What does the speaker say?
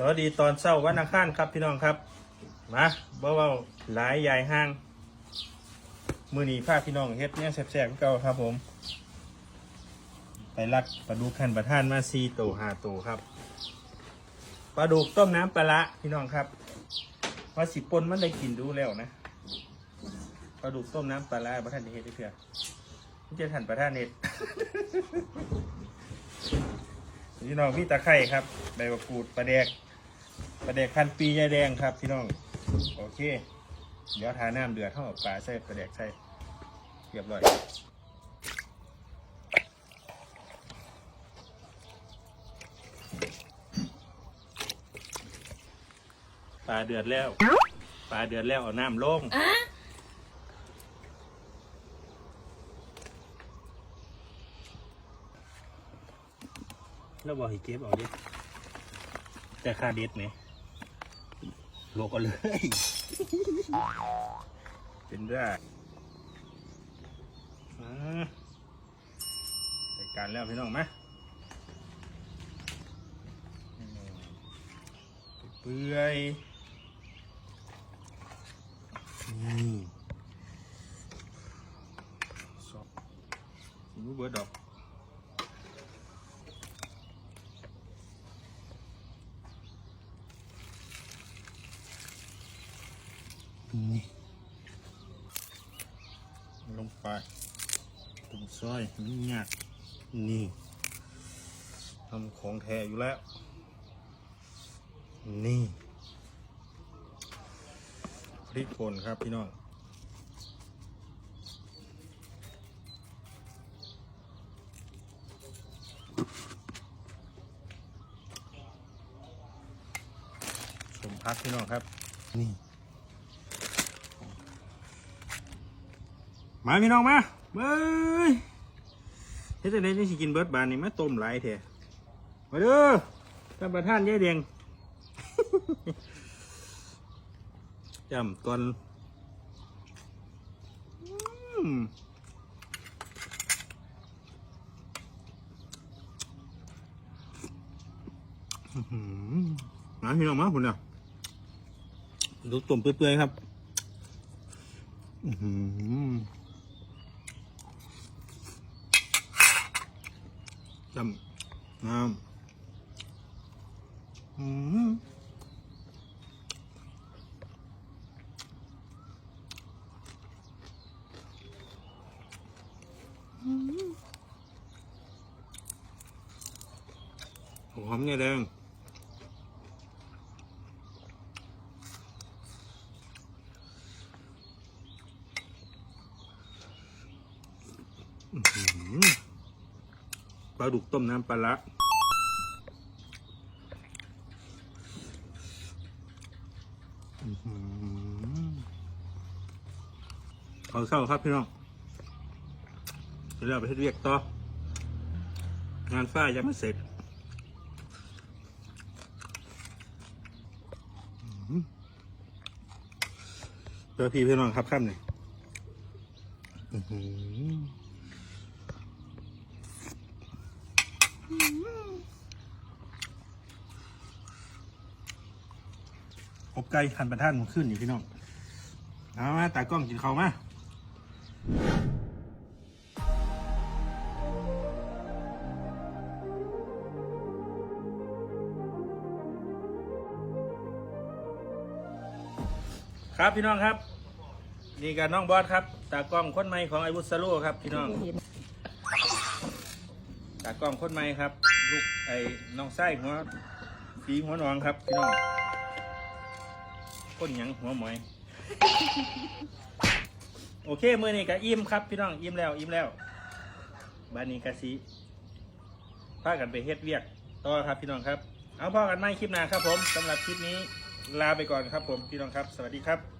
สวัสดีตอนเช้าวันอังคารครับพี่น้องครับ มาเบาๆหลายใหญ่ห้าง มือหนีพาพี่น้องเฮ็ดเนี่ยแซ่บๆเก่าครับผม ไปลักปลาดุกขันประท่านมาซีโตหาโตครับปลาดุกต้มน้ำปลาละพี่น้องครับว่าสิปนมันได้กินดูแล้วนะปลาดุกต้มน้ำปลาละประท่านเฮ็ดได้เพื่อมันจะทันประท่านเฮ็ด พี่น้องมีตะไคร่ครับใบมะกรูดปลาแดกปลาแดกพันปียายแดงครับ พี่น้องโอเค เดี๋ยวทาน้ำเดือดเท่ากับปลาใส่ปลาแดกใส่เรียบร้อยปลาเดือดแล้วปลาเดือดแล้วเอาน้ำลง แล้วบอกให้เก็บเอาดิแต่ค่าเด็ดไหมโลกเอาเลย เป็นเรื่องอ่าจัดการแล้วพี่น้องมาอืมเปื่อยนี่สองรู้เบิร์ดดอก นี่ลงไปตรงซอยมันยากนี่ทำของแท้อยู่แล้ว นี่พริกป่นครับพี่น้องสมพักพี่น้องครับ นี่ มาพี่น้องมาเบ้ยเฮ็ดจังได๋จังสิกินเบิดบานนี่มาต้มหลายแท้มาเด้อท่านประธานยายแดงจำก่อนอืมอื้อหือมาพี่น้องมาคุณเนี่ยดูต้มเปื่อยๆครับ อื้อหือจำน้ำอืม หอมเนี่ยแดง ปลาดุกต้มน้ำปลาละเอาเศร้าครับพี่น้องเดี๋ยวเราไปเฮ็ดเรียกต่องานฝ้ายยังไม่เสร็จอื้อหือเจอพี่พี่น้องครับค่ำเนี่ย อื้อหืออบไก่หันประท่านมันขึ้นอยู่พี่น้องเอามาตากล้องกินเขามาครับพี่น้องครับ นี่กับน้องบอสครับ ตากล้องคนใหม่ของไอวุฒสโลครับพี่น้องากล้องคนใหม่ครับ ลูกไอ้น้องไส้หัวปีหัวหนองครับพี่น้องคนหยังหัวหมอย โอเคมือนี้ก็อิ่มครับ พี่น้องอิ่มแล้วอิ่มแล้วบานนี้กะสีพากันไปเฮ็ดเวียกต่อครับพี่น้องครับ เอาพ่อกันไม่คลิปหน้าครับผมสำหรับคลิปนี้ลาไปก่อนครับผมพี่น้องครับ สวัสดีครับ